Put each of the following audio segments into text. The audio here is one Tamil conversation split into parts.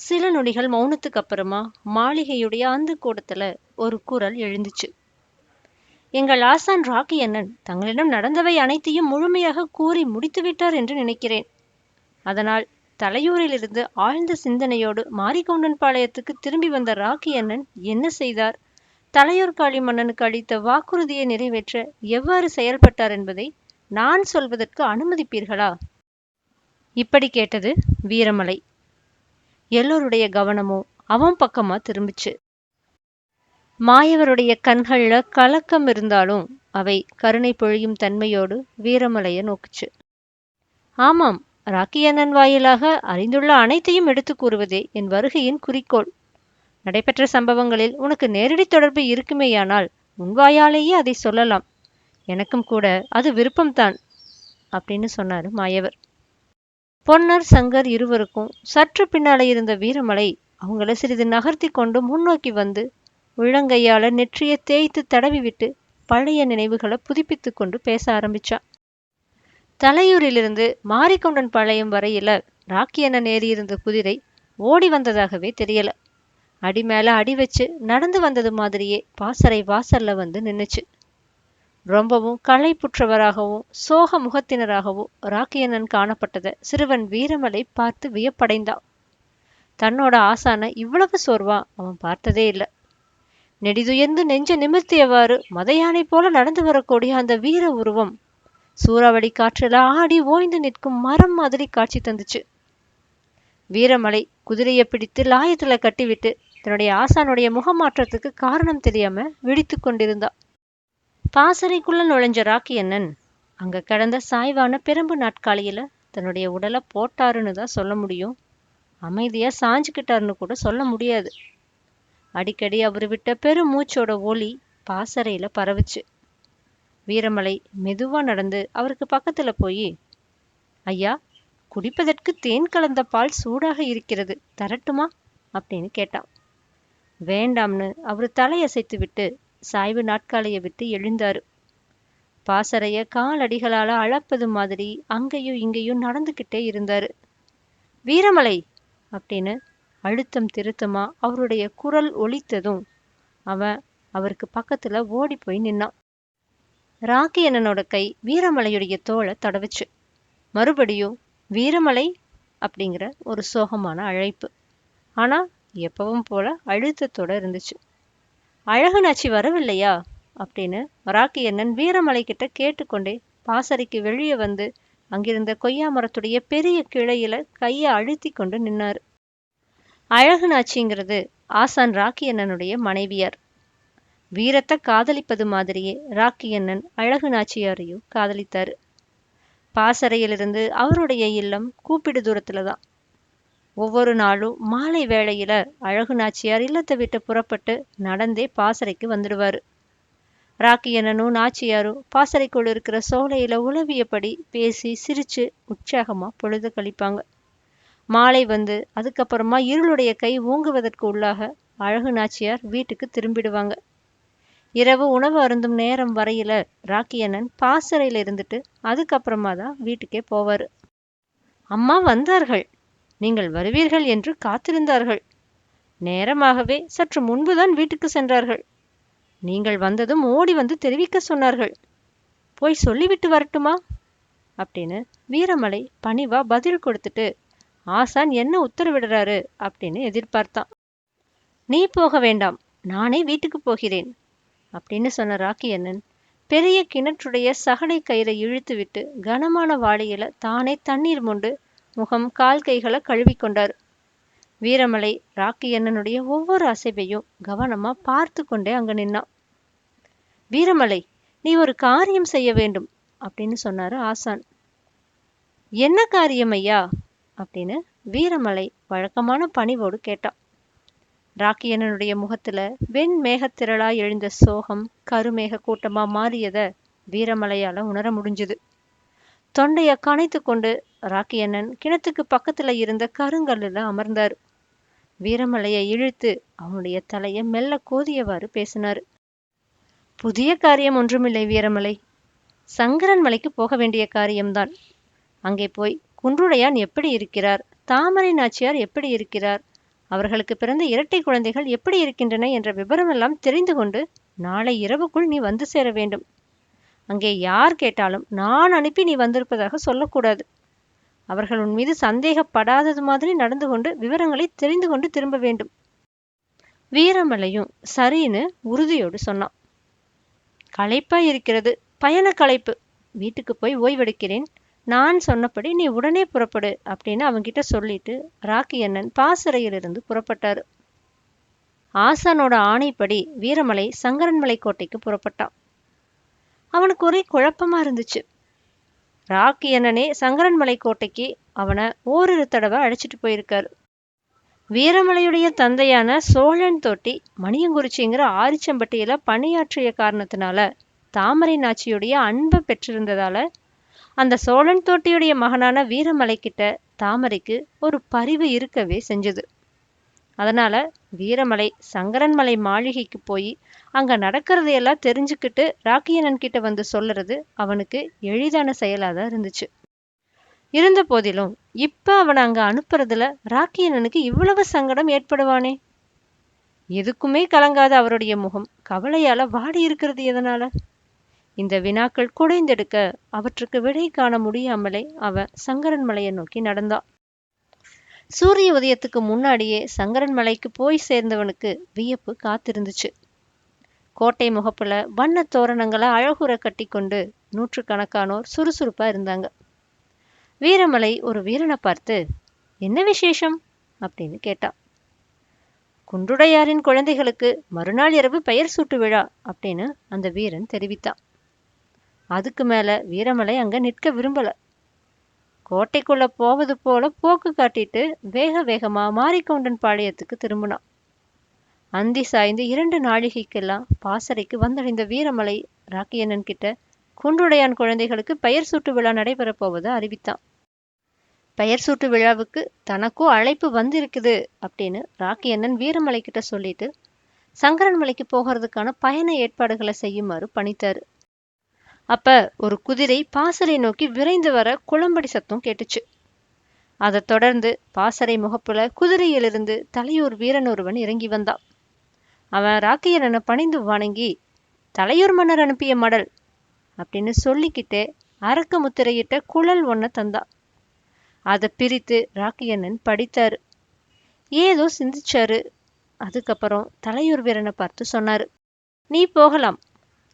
சில நொடிகள் மௌனத்துக்கு அப்புறமா மாளிகையுடைய அந்த கூடத்துல ஒரு குரல் எழுந்துச்சு. எங்கள் ஆசான் ராக்கி அண்ணன் தங்களிடம் நடந்தவை அனைத்தையும் முழுமையாக கூறி முடித்துவிட்டார் என்று நினைக்கிறேன். அதனால் தலையூரிலிருந்து ஆழ்ந்த சிந்தனையோடு மாரிகவுண்டன் பாளையத்துக்கு திரும்பி வந்த ராக்கி அண்ணன் என்ன செய்தார்? தலையூர் காளி மன்னனுக்கு அளித்த வாக்குறுதியை நிறைவேற்ற எவ்வாறு செயல்பட்டார் என்பதை நான் சொல்வதற்கு அனுமதிப்பீர்களா? இப்படி கேட்டது வீரமலை. எல்லோருடைய கவனமும் அவன் பக்கமா திரும்பிச்சு. மாயவருடைய கண்கள்ல கலக்கம் இருந்தாலும் அவை கருணை பொழியும் தன்மையோடு வீரமலைய நோக்குச்சு. ஆமாம் ராக்கி அண்ணன் வாயிலாக அறிந்துள்ள அனைத்தையும் எடுத்து கூறுவதே என் வருகையின் குறிக்கோள். நடைபெற்ற சம்பவங்களில் உனக்கு நேரடி தொடர்பு இருக்குமேயானால் உன் வாயாலேயே அதை சொல்லலாம். எனக்கும் கூட அது விருப்பம்தான் அப்படின்னு சொன்னாரு மாயவர். பொன்னர் சங்கர் இருவருக்கும் சற்று பின்னாலே இருந்த வீரமலை அவங்கள சிறிது நகர்த்தி கொண்டு முன்னோக்கி வந்து உள்ளங்கையால நெற்றியை தேய்த்து தடவி விட்டு பழைய நினைவுகளை புதுப்பித்து கொண்டு பேச ஆரம்பிச்சான் தலையூரிலிருந்து மாரிக்கொண்டன் பாளையம் வரையில ராக்கி என நேரியிருந்த குதிரை ஓடி வந்ததாகவே தெரியல. அடி மேல அடி வச்சு நடந்து வந்தது மாதிரியே பாசறை வாசல்ல வந்து நின்னுச்சு. ரொம்பவும் களைப்புற்றவராகவும் சோக முகத்தினராகவும் ராக்கியண்ணன் காணப்பட்டதை. சிறுவன் வீரமலை பார்த்து வியப்படைந்தான். தன்னோட ஆசான இவ்வளவு சோர்வா? அவன் பார்த்ததே இல்லை. நெடிதுயர்ந்து நெஞ்ச நிமிர்த்தியவாறு மதையானை போல நடந்து வரக்கூடிய அந்த வீர உருவம் சூறாவளி காற்றில் ஆடி ஓய்ந்து நிற்கும் மரம் மாதிரி காட்சி தந்துச்சு. வீரமலை குதிரையை பிடித்து லாயத்துல கட்டிவிட்டு தன்னுடைய ஆசானுடைய முகமாற்றத்துக்கு காரணம் தெரியாம விழித்து கொண்டிருந்தா. பாசறைக்குள்ள நுழைஞ்ச ராக்கி அண்ணன் அங்க கிடந்த சாய்வான பெரும்பு நாட்காலியில தன்னுடைய உடலை போட்டாருன்னு தான் சொல்ல முடியும். அமைதியா சாஞ்சுக்கிட்டாருன்னு கூட சொல்ல முடியாது. அடிக்கடி அவர் விட்ட பெரும் மூச்சோட ஒலி பாசறையில பரவுச்சு. வீரமலை மெதுவா நடந்து அவருக்கு பக்கத்துல போய் ஐயா குடிப்பதற்கு தேன் கலந்த பால் சூடாக இருக்கிறது தரட்டுமா? அப்படின்னு கேட்டான். வேண்டாம்னு அவர் தலையசைத்து விட்டு சாய்வு நாட்காலையை விட்டு எழுந்தாரு. பாசறைய காலடிகளால அளப்பது மாதிரி அங்கேயும் இங்கேயும் நடந்துகிட்டே இருந்தாரு. வீரமலை! அப்படின்னு அழுத்தம் திருத்தமா அவருடைய குரல் ஒலித்ததும் அவன் அவருக்கு பக்கத்துல ஓடி போய் நின்னான். ராக்கி அண்ணனோட கை வீரமலையுடைய தோலை தடவுச்சு. மறுபடியும் வீரமலை! அப்படிங்கிற ஒரு சோகமான அழைப்பு. ஆனா எப்பவும் போல அழுத்தத்தோட இருந்துச்சு. அழகுனாச்சி வரவில்லையா? அப்படின்னு ராக்கி அண்ணன் வீரமலை கிட்ட கேட்டுக்கொண்டே பாசறைக்கு வெளியே வந்து அங்கிருந்த கொய்யா மரத்துடைய பெரிய கிளையில கையை அழுத்தி கொண்டு நின்னார். அழகுநாச்சிங்கிறது ஆசான் ராக்கி அண்ணனுடைய மனைவியார். வீரத்தை காதலிப்பது மாதிரியே ராக்கி அண்ணன் அழகு நாச்சியாரையும் காதலித்தாரு. பாசறையிலிருந்து அவருடைய இல்லம் கூப்பிடு தூரத்துல தான். ஒவ்வொரு நாளும் மாலை வேளையில அழகு நாச்சியார் இல்லத்தை விட்டு புறப்பட்டு நடந்தே பாசறைக்கு வந்துடுவாரு. ராக்கி அண்ணனும் நாச்சியாரும் பாசறைக்குள் இருக்கிற சோலையில உளவியபடி பேசி சிரிச்சு உற்சாகமா பொழுது கழிப்பாங்க. மாலை வந்து அதுக்கப்புறமா இருளுடைய கை ஓங்குவதற்கு உள்ளாக அழகு நாச்சியார் வீட்டுக்கு திரும்பிடுவாங்க. இரவு உணவு அருந்தும் நேரம் வரையில ராக்கியண்ணன் பாசறையில இருந்துட்டு அதுக்கப்புறமா தான் வீட்டுக்கே போவாரு. அம்மா வந்தார்கள். நீங்கள் வருவீர்கள் என்று காத்திருந்தார்கள். நேரமாகவே சற்று முன்புதான் வீட்டுக்கு சென்றார்கள். நீங்கள் வந்ததும் ஓடி வந்து தெரிவிக்க சொன்னார்கள். போய் சொல்லிவிட்டு வரட்டுமா? அப்படின்னு வீரமலை பணிவா பதில் கொடுத்துட்டு ஆசான் என்ன உத்தரவிடுறாரு? அப்படின்னு எதிர்பார்த்தான். நீ போக வேண்டாம். நானே வீட்டுக்கு போகிறேன். அப்படின்னு சொன்ன ராக்கி அண்ணன் பெரிய கிணற்றுடைய சகடை கயிறை இழுத்துவிட்டு கனமான வாளியில தானே தண்ணீர் மொண்டு முகம் கால் கைகளை கழுவிக்கொண்டார் வீரமலை ராக்கி அண்ணனுடைய ஒவ்வொரு அசைவையும் கவனமா பார்த்து கொண்டே அங்க நின்னான். வீரமலை நீ ஒரு காரியம் செய்ய வேண்டும் அப்படின்னு சொன்னாரு ஆசான். என்ன காரியம் ஐயா? அப்படின்னு வீரமலை வழக்கமான பணிவோடு கேட்டான். ராக்கியனனுடைய முகத்துல வெண் மேகத்திரளா எழுந்த சோகம் கருமேக கூட்டமா மாறியத வீரமலையால உணர முடிஞ்சுது. தொண்டைய கனைத்து கொண்டு ராக்கியண்ணன் கிணத்துக்கு பக்கத்துல இருந்த கருங்கல்லுல அமர்ந்தார். வீரமலையை இழுத்து அவனுடைய தலையை மெல்ல கோதியவாறு பேசினாரு. புதிய காரியம் ஒன்றுமில்லை வீரமலை. சங்கரன் மலைக்கு போக வேண்டிய காரியம்தான். அங்கே போய் குன்றுடையான் எப்படி இருக்கிறார்? தாமரை நாச்சியார் எப்படி இருக்கிறார்? அவர்களுக்கு பிறந்த இரட்டை குழந்தைகள் எப்படி இருக்கின்றன என்ற விவரமெல்லாம் தெரிந்து கொண்டு நாளை இரவுக்குள் நீ வந்து சேர வேண்டும். அங்கே யார் கேட்டாலும் நான் அனுப்பி நீ வந்திருப்பதாக சொல்லக்கூடாது. அவர்கள் உன் மீது சந்தேகப்படாதது மாதிரி நடந்து கொண்டு விவரங்களை தெரிந்து கொண்டு திரும்ப வேண்டும். வீரமலையும் சரின்னு உறுதியோடு சொன்னான். களைப்பா இருக்கிறது. பயண களைப்பு. வீட்டுக்கு போய் ஓய்வெடுக்கிறேன். நான் சொன்னபடி நீ உடனே புறப்படு அப்படின்னு அவன்கிட்ட சொல்லிட்டு ராக்கி அண்ணன் பாசறையிலிருந்து புறப்பட்டாரு. ஆசானோட ஆணைப்படி வீரமலை சங்கரன்மலை கோட்டைக்கு புறப்பட்டான். அவனுக்கு ஒரே குழப்பமா இருந்துச்சு. ராக்கி அண்ணனே சங்கரன்மலை கோட்டைக்கு அவனை ஓரிரு தடவை அழைச்சிட்டு போயிருக்காரு. வீரமலையுடைய தந்தையான சோழன் தொட்டி மணியங்குறிச்சிங்கிற ஆரிச்சம்பட்டியில பணியாற்றிய காரணத்தினால தாமரை நாச்சியுடைய அன்பை பெற்றிருந்ததால அந்த சோழன் தோட்டியுடைய மகனான வீரமலை கிட்ட தாமரைக்கு ஒரு பரிவு இருக்கவே செஞ்சது. அதனால வீரமலை சங்கரன்மலை மாளிகைக்கு போய் அங்க நடக்கிறதையெல்லாம் தெரிஞ்சுக்கிட்டு ராக்கியனன் கிட்ட வந்து சொல்லுறது அவனுக்கு எளிதான செயலாதான் இருந்துச்சு. இருந்த போதிலும் இப்ப அவனை அங்க அனுப்புறதுல ராக்கியனனுக்கு இவ்வளவு சங்கடம் ஏற்படுவானே? எதுக்குமே கலங்காத அவருடைய முகம் கவலையால வாடி இருக்கிறது எதனால? இந்த வினாக்கள் குடைந்தெடுக்க அவற்றுக்கு விடை காண முடியாமலே அவன் சங்கரன் மலையை நோக்கி நடந்தான் சூரிய உதயத்துக்கு முன்னாடியே சங்கரன் மலைக்கு போய் சேர்ந்தவனுக்கு வியப்பு காத்திருந்துச்சு. கோட்டை முகப்புல வண்ண தோரணங்களை அழகுற கட்டி கொண்டு நூற்றுக்கணக்கானோர் சுறுசுறுப்பா இருந்தாங்க. வீரமலை ஒரு வீரனை பார்த்து என்ன விசேஷம்? அப்படின்னு கேட்டான். குன்றுடையாரின் குழந்தைகளுக்கு மறுநாள் இரவு பெயர் சூட்டு விழா அப்படின்னு அந்த வீரன் தெரிவித்தான். அதுக்கு மேல வீரமலை அங்க நிற்க விரும்பல. கோட்டைக்குள்ள போவது போல போக்கு காட்டிட்டு வேக வேகமா மாரிக்கவுண்டன் பாளையத்துக்கு திரும்பினான். அந்தி சாய்ந்து இரண்டு நாழிகைக்கெல்லாம் பாசறைக்கு வந்தடைந்த வீரமலை ராக்கியண்ணன் கிட்ட குன்றுடையான் குழந்தைகளுக்கு பெயர் சூட்டு விழா நடைபெறப் போவதை அறிவித்தான். பெயர் சூட்டு விழாவுக்கு தனக்கும் அழைப்பு வந்திருக்குது அப்படின்னு ராக்கியண்ணன் வீரமலை கிட்ட சொல்லிட்டு சங்கரன்மலைக்கு போகிறதுக்கான பயண ஏற்பாடுகளை செய்யுமாறு பணித்தாரு. அப்ப ஒரு குதிரை பாசறை நோக்கி விரைந்து வர குளம்படி சத்தம் கேட்டுச்சு. அதைத் தொடர்ந்து பாசறை முகப்புல குதிரையிலிருந்து தலையூர் வீரன் ஒருவன் இறங்கி வந்தான். அவன் ராக்கியரனை பணிந்து வணங்கி தலையூர் மன்னர் அனுப்பிய மடல் அப்படின்னு சொல்லிக்கிட்டே அரக்க முத்திரையிட்ட குழல் ஒன்ன தந்தான் அதை பிரித்து ராக்கியண்ணன் படித்தாரு. ஏதோ சிந்திச்சாரு. அதுக்கப்புறம் தலையூர் வீரனை பார்த்து சொன்னாரு நீ போகலாம்.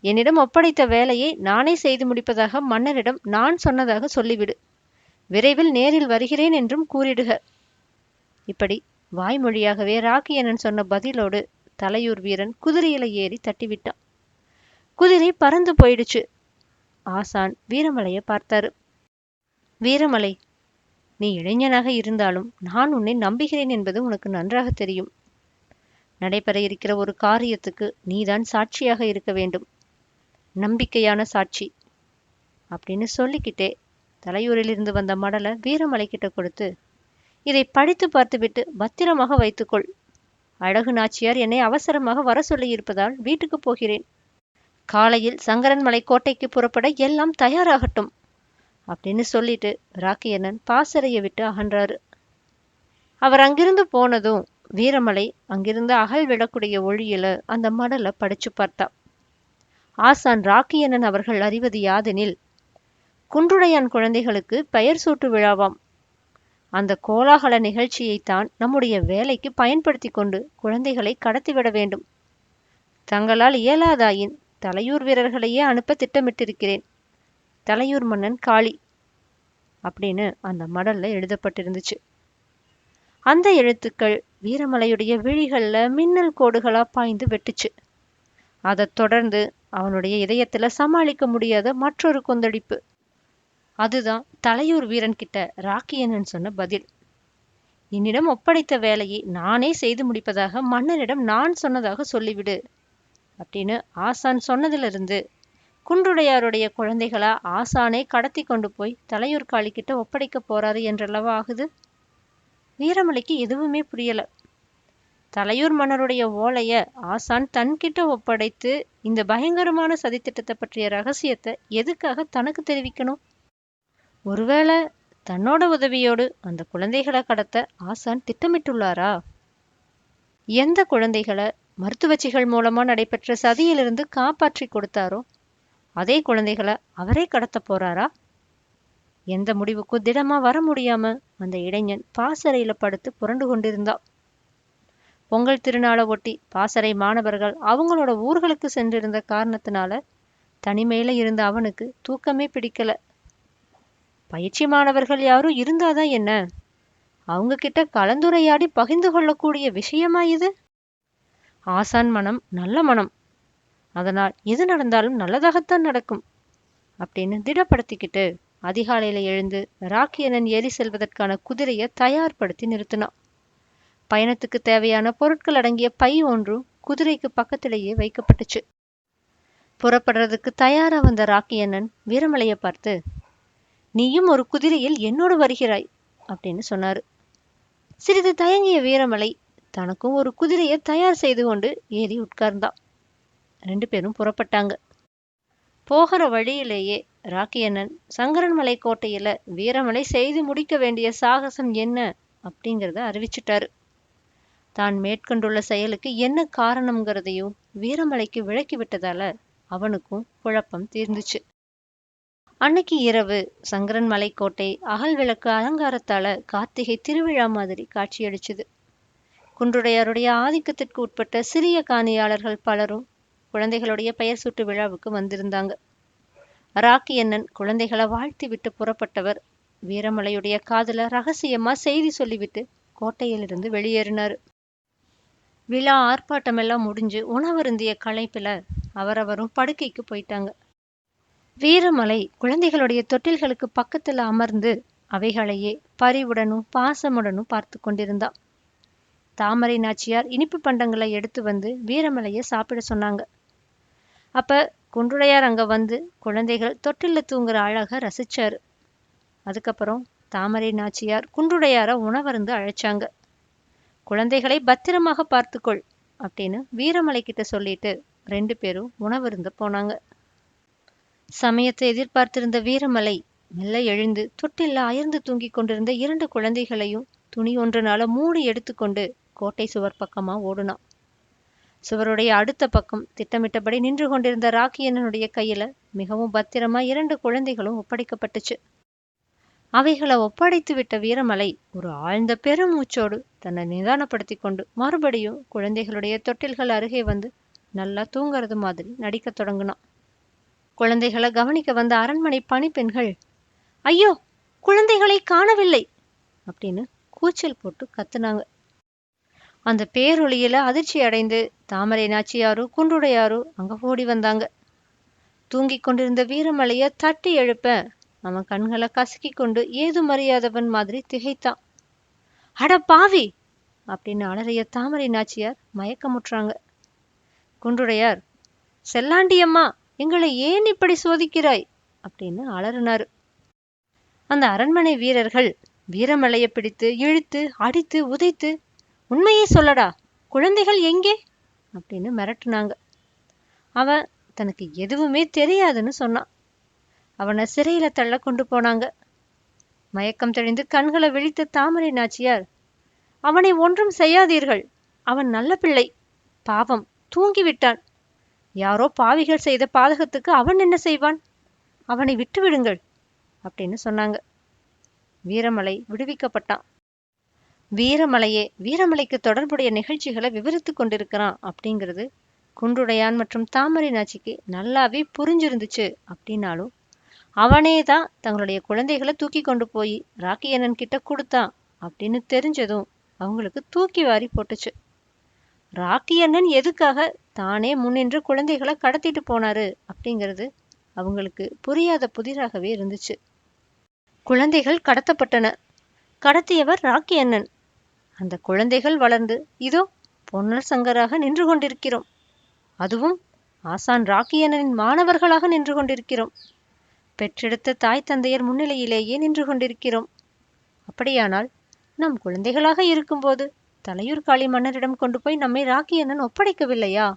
என்னிடம் ஒப்படைத்த வேலையை நானே செய்து முடிப்பதாக மன்னரிடம் நான் சொன்னதாக சொல்லிவிடு. விரைவில் நேரில் வருகிறேன் என்றும் கூறிடுக. இப்படி வாய்மொழியாகவே ராக்கியனன் சொன்ன பதிலோடு தலையூர் வீரன் குதிரையில ஏறி தட்டிவிட்டான். குதிரை பறந்து போயிடுச்சு. ஆசான் வீரமலையை பார்த்தாரு. வீரமலை நீ இளைஞனாக இருந்தாலும் நான் உன்னை நம்புகிறேன் என்பது உனக்கு நன்றாக தெரியும். நடைபெற இருக்கிற ஒரு காரியத்துக்கு நீதான் சாட்சியாக இருக்க வேண்டும். நம்பிக்கையான சாட்சி அப்படின்னு சொல்லிக்கிட்டே தலையூரிலிருந்து வந்த மடலை வீரமலை கிட்ட கொடுத்து இதை படித்து பார்த்துவிட்டு பத்திரமாக வைத்துக்கொள். அழகு நாச்சியார் என்னை அவசரமாக வர சொல்லியிருப்பதால் வீட்டுக்கு போகிறேன். காலையில் சங்கரன்மலை கோட்டைக்கு புறப்பட எல்லாம் தயாராகட்டும் அப்படின்னு சொல்லிட்டு ராக்கியண்ணன் பாசறையை விட்டு அகன்றாரு. அவர் அங்கிருந்து போனதும் வீரமலை அங்கிருந்து அகல் விடக்கூடிய ஒழியில அந்த மடலை படிச்சு பார்த்தா ஆசான் ராக்கியண்ணன் அவர்கள் அறிவது யாதெனில் குன்றுடையான் குழந்தைகளுக்கு பெயர் சூட்டு விழாவாம். அந்த கோலாகல நிகழ்ச்சியைத்தான் நம்முடைய வேலைக்கு பயன்படுத்தி கொண்டு குழந்தைகளை கடத்திவிட வேண்டும். தங்களால் இயலாதாயின் தலையூர் வீரர்களையே அனுப்ப திட்டமிட்டிருக்கிறேன். தலையூர் மன்னன் காளி அப்படின்னு அந்த மடல்ல எழுதப்பட்டிருந்துச்சு. அந்த எழுத்துக்கள் வீரமலையுடைய விழிகள்ல மின்னல் கோடுகளா பாய்ந்து வெட்டுச்சு. அதைத் தொடர்ந்து அவனுடைய இதயத்துல சமாளிக்க முடியாத மற்றொரு கொந்தளிப்பு. அதுதான் தலையூர் வீரன் கிட்ட ராக்கியனன் சொன்ன பதில். என்னிடம் ஒப்படைத்த வேலையை நானே செய்து முடிப்பதாக மன்னரிடம் நான் சொன்னதாக சொல்லிவிடு அப்படின்னு ஆசான் சொன்னதிலிருந்து குன்றுடையாருடைய குழந்தைகளா ஆசானை கடத்தி கொண்டு போய் தலையூர் காளி கிட்ட ஒப்படைக்க போறாரு என்றல்லவா ஆகுது? வீரமலைக்கு எதுவுமே புரியல. தலையூர் மன்னருடைய ஓலைய ஆசான் தன்கிட்ட ஒப்படைத்து இந்த பயங்கரமான சதித்திட்டத்தை பற்றிய ரகசியத்தை எதுக்காக தனக்கு தெரிவிக்கணும்? ஒருவேளை தன்னோட உதவியோடு அந்த குழந்தைகளை கடத்த ஆசான் திட்டமிட்டுள்ளாரா? எந்த குழந்தைகளை மருத்துவச்சிகள் மூலமா நடைபெற்ற சதியிலிருந்து காப்பாற்றி கொடுத்தாரோ அதே குழந்தைகளை அவரே கடத்த போறாரா? எந்த முடிவுக்கும் திடமா வர முடியாம அந்த இளைஞன் பாசறையில படுத்து புரண்டு கொண்டிருந்தா. பொங்கல் திருநாளை ஒட்டி பாசறை மாணவர்கள் அவங்களோட ஊர்களுக்கு சென்றிருந்த காரணத்தினால தனிமையில இருந்த அவனுக்கு தூக்கமே பிடிக்கல. பயிற்சி மாணவர்கள் யாரும் இருந்தாதான் என்ன? அவங்க கிட்ட கலந்துரையாடி பகிர்ந்து கொள்ளக்கூடிய விஷயமா இது? ஆசான் மனம் நல்ல மனம். அதனால் எது நடந்தாலும் நல்லதாகத்தான் நடக்கும் அப்படின்னு திடப்படுத்திக்கிட்டு அதிகாலையில எழுந்து ராக்கியனன் ஏறி செல்வதற்கான குதிரையை தயார்படுத்தி நிறுத்தினான். பயணத்துக்கு தேவையான பொருட்கள் அடங்கிய பை ஒன்றும் குதிரைக்கு பக்கத்திலேயே வைக்கப்பட்டுச்சு. புறப்படுறதுக்கு தயாரா வந்த ராக்கியண்ணன் வீரமலையை பார்த்து நீயும் ஒரு குதிரையில் என்னோடு வருகிறாய் அப்படின்னு சொன்னாரு. சிறிது தயங்கிய வீரமலை தனக்கும் ஒரு குதிரையை தயார் செய்து கொண்டு ஏறி உட்கார்ந்தான் ரெண்டு பேரும் புறப்பட்டாங்க. போகிற வழியிலேயே ராக்கியண்ணன் சங்கரன்மலை கோட்டையில வீரமலை செய்து முடிக்க வேண்டிய சாகசம் என்ன அப்படிங்கிறத அறிவிச்சிட்டாரு. தான் மேற்கொண்டுள்ள செயலுக்கு என்ன காரணம்ங்கிறதையும் வீரமலைக்கு விளக்கி விட்டதால அவனுக்கும் குழப்பம் தீர்ந்துச்சு. அன்னைக்கு இரவு சங்கரன் மலைக்கோட்டை அகல் விளக்கு அலங்காரத்தால கார்த்திகை திருவிழா மாதிரி காட்சியளிச்சுது. குன்றுடையாருடைய ஆதிக்கத்திற்கு உட்பட்ட சிறிய காணியாளர்கள் பலரும் குழந்தைகளுடைய பெயர் சூட்டு விழாவுக்கு வந்திருந்தாங்க. ராக்கி அண்ணன் குழந்தைகளை வாழ்த்தி விட்டு புறப்பட்டவர். வீரமலையுடைய காதல ரகசியமா செய்தி சொல்லிவிட்டு கோட்டையிலிருந்து வெளியேறினார். விழா ஆர்ப்பாட்டமெல்லாம் முடிஞ்சு உணவருந்திய களைப்பில அவரவரும் படுக்கைக்கு போயிட்டாங்க. வீரமலை குழந்தைகளுடைய தொட்டில்களுக்கு பக்கத்துல அமர்ந்து அவைகளையே பரிவுடனும் பாசமுடனும் பார்த்து கொண்டிருந்தான் தாமரை நாச்சியார் இனிப்பு பண்டங்களை எடுத்து வந்து வீரமலைய சாப்பிட சொன்னாங்க. அப்ப குன்றுடையார் அங்க வந்து குழந்தைகள் தொட்டில்ல தூங்குற அழக ரசிச்சாரு. அதுக்கப்புறம் தாமரை நாச்சியார் குன்றுடையார உணவருந்து அழைச்சாங்க. குழந்தைகளை பத்திரமாக பார்த்துக்கொள் அப்படின்னு வீரமலை கிட்ட சொல்லிட்டு ரெண்டு பேரும் உணவருந்த போனாங்க. சமயத்தை எதிர்பார்த்திருந்த வீரமலை மெல்ல எழுந்து தொட்டில்ல அயர்ந்து தூங்கிக் கொண்டிருந்த இரண்டு குழந்தைகளையும் துணி ஒன்றனால மூடி எடுத்துக்கொண்டு கோட்டை சுவர் பக்கமா ஓடுனான் சுவருடைய அடுத்த பக்கம் திட்டமிட்டபடி நின்று கொண்டிருந்த ராக்கியனனுடைய கையில மிகவும் பத்திரமா இரண்டு குழந்தைகளும் ஒப்படைக்கப்பட்டுச்சு. அவைகளை ஒப்படைத்து விட்ட வீரமலை ஒரு ஆழ்ந்த பெருமூச்சோடு தன்னை நிதானப்படுத்தி கொண்டு மறுபடியும் குழந்தைகளுடைய தொட்டில்கள் அருகே வந்து நல்லா தூங்குறது மாதிரி நடிக்கத் தொடங்கினான். குழந்தைகளை கவனிக்க வந்த அரண்மனை பணிப்பெண்கள் ஐயோ குழந்தைகளை காணவில்லை அப்படின்னு கூச்சல் போட்டு கத்துனாங்க. அந்த பேரொளியில அதிர்ச்சி அடைந்து தாமரை நாச்சியாரோ குன்றுடையாரோ அங்க ஓடி வந்தாங்க. தூங்கிக் கொண்டிருந்த வீரமலைய தட்டி எழுப்ப அவன் கண்களை கசக்கி கொண்டு ஏதும் மறியாதவன் மாதிரி திகைத்தான். அட பாவி! அப்படின்னு அலறிய தாமரை நாச்சியார் மயக்கமுற்றாங்க. குன்றுடையார் செல்லாண்டியம்மா எங்களை ஏன் இப்படி சோதிக்கிறாய்? அப்படின்னு அலறினாரு. அந்த அரண்மனை வீரர்கள் வீரமலையை பிடித்து இழுத்து அடித்து உதைத்து உண்மையே சொல்லடா குழந்தைகள் எங்கே? அப்படின்னு மிரட்டுனாங்க. அவன் தனக்கு எதுவுமே தெரியாதுன்னு சொன்னான். அவனை சிறையில தள்ள கொண்டு போனாங்க. மயக்கம் தெளிந்து கண்களை விழித்த தாமரை நாச்சியார் அவனை ஒன்றும் செய்யாதீர்கள். அவன் நல்ல பிள்ளை. பாவம் தூங்கிவிட்டான். யாரோ பாவிகள் செய்த பாதகத்துக்கு அவன் என்ன செய்வான்? அவனை விட்டுவிடுங்கள் அப்படின்னு சொன்னாங்க. வீரமலை விடுவிக்கப்பட்டான். வீரமலையே வீரமலைக்கு தொடர்புடைய நிகழ்ச்சிகளை விவரித்து கொண்டிருக்கிறான் அப்படிங்கிறது குன்றுடையான் மற்றும் தாமரை நாச்சிக்கு நல்லாவே புரிஞ்சிருந்துச்சு அப்படின்னாலும் அவனே தான் தங்களுடைய குழந்தைகளை தூக்கி கொண்டு போய் ராக்கியண்ணன் கிட்ட கொடுத்தான் அப்படின்னு தெரிஞ்சதும் அவங்களுக்கு தூக்கி வாரி போட்டுச்சு. ராக்கி அண்ணன் எதுக்காக தானே முன்னின்று குழந்தைகளை கடத்திட்டு போனாரு அப்படிங்கிறது அவங்களுக்கு புரியாத புதிராகவே இருந்துச்சு. குழந்தைகள் கடத்தப்பட்டன. கடத்தியவர் ராக்கி அண்ணன் அந்த குழந்தைகள் வளர்ந்து இதோ பொன்னர் சங்கராக நின்று கொண்டிருக்கிறோம். அதுவும் ஆசான் ராக்கி அண்ணனின் மாணவர்களாக நின்று கொண்டிருக்கிறோம். பெற்றெடுத்த தாய் தந்தையர் முன்னிலையிலேயே நின்று கொண்டிருக்கிறோம். அப்படியானால் நம் குழந்தைகளாக இருக்கும்போது தலையூர் காளி மன்னரிடம் கொண்டு போய் நம்மை ராக்கி அண்ணன் ஒப்படைக்கவில்லையா?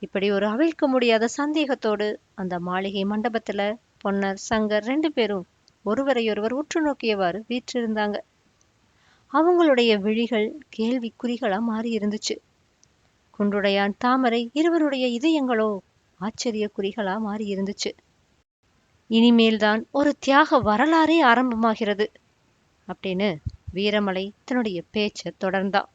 இப்படி ஒரு அவிழ்க்க முடியாத சந்தேகத்தோடு அந்த மாளிகை மண்டபத்துல பொன்னர் சங்கர் ரெண்டு பேரும் ஒருவரையொருவர் உற்று நோக்கியவாறு வீற்றிருந்தாங்க. அவங்களுடைய விழிகள் கேள்விக்குறிகளா மாறி இருந்துச்சு. குன்றுடையான் தாமரை இருவருடைய இதயங்களோ ஆச்சரிய குறிகளா மாறி இருந்துச்சு. இனிமேல்தான் ஒரு தியாக வரலாறே ஆரம்பமாகிறது. அப்படின்னு வீரமலை தன்னுடைய பேச்சை தொடர்ந்தான்